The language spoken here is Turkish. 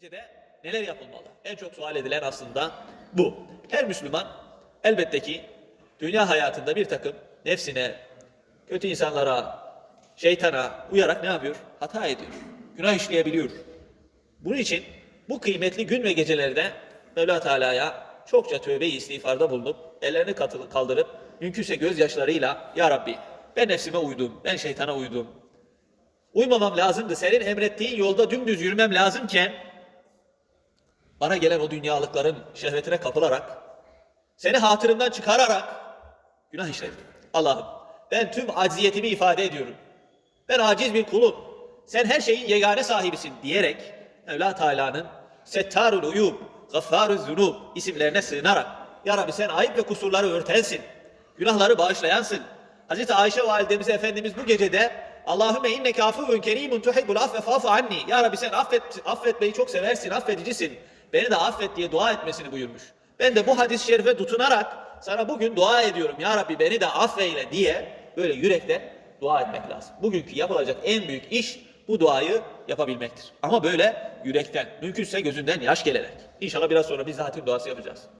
gecede neler yapılmalı? En çok sual edilen aslında bu. Her Müslüman elbette ki dünya hayatında bir takım nefsine, kötü insanlara, şeytana uyarak ne yapıyor? Hata ediyor. Günah işleyebiliyor. Bunun için bu kıymetli gün ve gecelerde Mevla Teala'ya çokça tövbe-i istiğfarda bulunup ellerini kaldırıp mümkünse gözyaşlarıyla Ya Rabbi ben nefsime uydum, ben şeytana uydum. Uymamam lazımdı. Senin emrettiğin yolda dümdüz yürümem lazımken bana gelen o dünyalıkların şehvetine kapılarak seni hatırımdan çıkararak günah işledim. Allah'ım ben tüm acziyetimi ifade ediyorum. Ben aciz bir kulum. Sen her şeyin yegane sahibisin diyerek Mevla Teala'nın Settarul Uyub, Gaffarul Zunub isimlerine sığınarak Ya Rabbi sen ayıp ve kusurları örtensin. Günahları bağışlayansın. Hazreti Ayşe validemiz Efendimiz bu gecede Allahümme inneke afuvun kerimun tuhibbul affe fa'fu anni. Ya Rabbi sen affet, affetmeyi çok seversin, affedicisin. Beni de affet diye dua etmesini buyurmuş. Ben de bu hadis-i şerife tutunarak sana bugün dua ediyorum. Ya Rabbi beni de affeyle diye böyle yürekten dua etmek lazım. Bugünkü yapılacak en büyük iş bu duayı yapabilmektir. Ama böyle yürekten, mümkünse gözünden yaş gelerek. İnşallah biraz sonra biz hatim duası yapacağız.